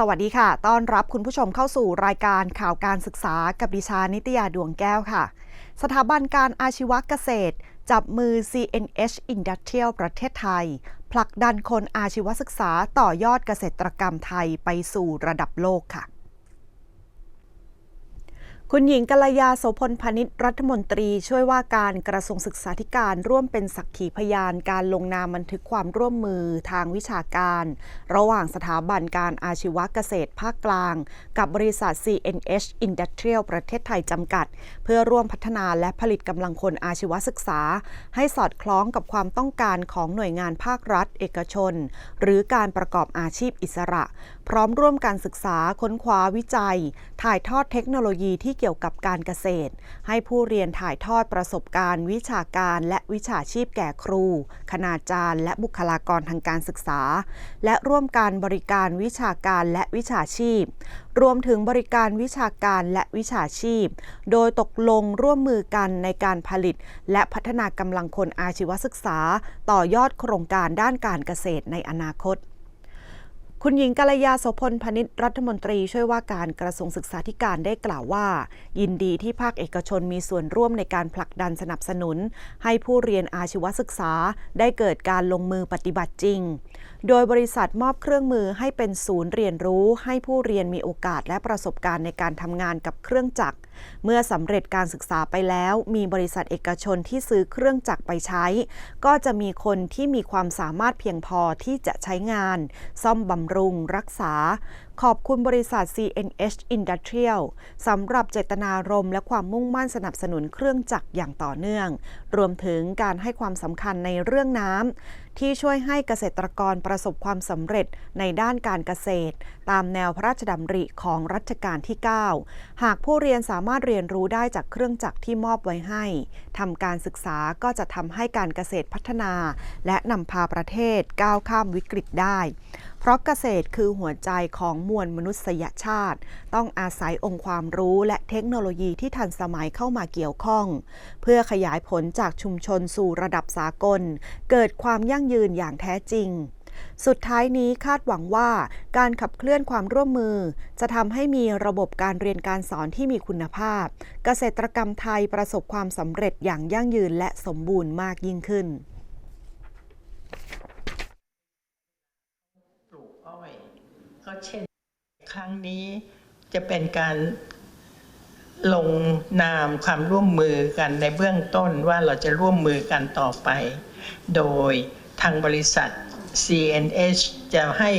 สวัสดีค่ะ ต้อนรับคุณผู้ชมเข้าสู่รายการข่าวการศึกษากับดิฉานนิตยาดวงแก้วค่ะ สถาบันการอาชีวเกษตร จับมือ CNH Industrial ประเทศไทย ผลักดันคนอาชีวศึกษาต่อยอดเกษตรกรรมไทยไปสู่ระดับโลกค่ะ คุณหญิงกัลยาโสพลพาณิชย์รัฐมนตรีช่วยว่าการกระทรวงศึกษาธิการร่วมเป็นสักขีพยานการลงนามบันทึกความร่วมมือทางวิชาการ ระหว่างสถาบันการอาชีวเกษตรภาคกลาง กับบริษัท CNH Industrial ประเทศไทยจำกัด เพื่อร่วมพัฒนาและผลิตกำลังคนอาชีวศึกษา ให้สอดคล้องกับความต้องการของหน่วยงานภาครัฐ เอกชน หรือการประกอบอาชีพอิสระ พร้อมร่วมการศึกษาค้นคว้าวิจัย ถ่ายทอดเทคโนโลยีที่เกี่ยวกับการเกษตร ให้ผู้เรียนถ่ายทอดประสบการณ์ วิชาการและวิชาชีพแก่ครู คณาจารย์ และบุคลากรทางการศึกษา และร่วมการบริการวิชาการและวิชาชีพ รวมถึงบริการวิชาการและวิชาชีพ โดยตกลงร่วมมือกันในการผลิต และพัฒนากำลังคนอาชีวศึกษา ต่อยอดโครงการด้านการเกษตรในอนาคต คุณหญิงกัลยาโสพลพนิษรัฐมนตรีช่วยว่าการกระทรวงศึกษาธิการได้กล่าวว่า ยินดีที่ภาคเอกชนมีส่วนร่วมในการผลักดันสนับสนุน ให้ผู้เรียนอาชีวศึกษาได้เกิดการลงมือปฏิบัติจริง โดยบริษัทมอบเครื่องมือให้เป็นศูนย์เรียนรู้ ให้ผู้เรียนมีโอกาสและประสบการณ์ในการทำงานกับเครื่องจักร เมื่อสำเร็จการศึกษาไปแล้ว มีบริษัทเอกชนที่ซื้อเครื่องจักรไปใช้ ก็จะมีคนที่มีความสามารถเพียงพอที่จะใช้งาน ซ่อมบำรุงรักษา ขอบคุณบริษัท CNH Industrial สำหรับเจตนารมณ์และความมุ่งมั่นสนับสนุนเครื่องจักรอย่างต่อเนื่อง รวมถึงการให้ความสำคัญในเรื่องน้ำที่ช่วยให้เกษตรกรประสบความสำเร็จในด้านการเกษตร ตามแนวพระราชดำริของรัชกาลที่ 9 หากผู้เรียนสามารถเรียนรู้ได้จากเครื่องจักรที่มอบไว้ให้ทำการศึกษาก็จะทำให้การเกษตรพัฒนา และนำพาประเทศก้าวข้ามวิกฤตได้ เพราะเกษตรคือหัวใจของมวลมนุษยชาติ ต้องอาศัยองค์ความรู้และเทคโนโลยีที่ทันสมัยเข้ามาเกี่ยวข้อง เพื่อขยายผลจากชุมชนสู่ระดับสากล เกิดความยั่งยืนอย่างแท้จริงสุดท้ายนี้คาดหวังว่าการขับเคลื่อนความร่วมมือ จะทำให้มีระบบการเรียนการสอนที่มีคุณภาพ เกษตรกรรมไทยประสบความสำเร็จอย่างยั่งยืนและสมบูรณ์มากยิ่งขึ้น ปลูกอ้อยก็เช่น ครั้งนี้จะเป็นการลงนามความร่วมมือกันในเบื้องต้นว่าเราจะร่วมมือกันต่อไป โดยทางบริษัท CNH จะให้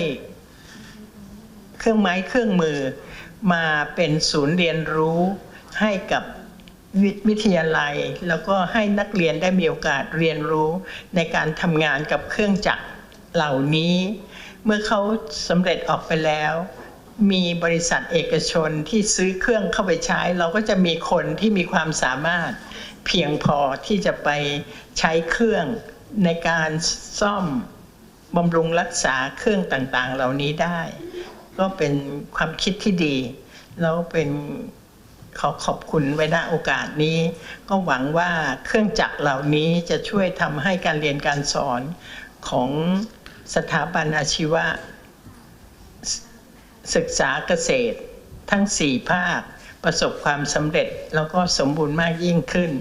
เครื่องไม้เครื่องมือมาเป็นศูนย์เรียนรู้ให้กับวิวิทยาลัย แล้วก็ให้นักเรียนได้มีโอกาสเรียนรู้ในการทำงานกับเครื่องจักรเหล่านี้ เมื่อเขาสำเร็จออกไปแล้ว มีบริษัทเอกชนที่ซื้อเครื่องเข้าไปใช้ เราก็จะมีคนที่มีความสามารถเพียงพอที่จะไปใช้เครื่องในการซ่อมบำรุงรักษาเครื่องต่างๆ เหล่านี้ได้ ก็เป็นความคิดที่ดี แล้วเป็นขอขอบคุณไว้ณโอกาสนี้ ก็หวังว่าเครื่องจักรเหล่านี้จะช่วยทำให้การเรียนการสอนของสถาบันอาชีวะ ศึกษาเกษตร ทั้ง 4 ภาค ประสบความสำเร็จแล้วก็สมบูรณ์มากยิ่งขึ้น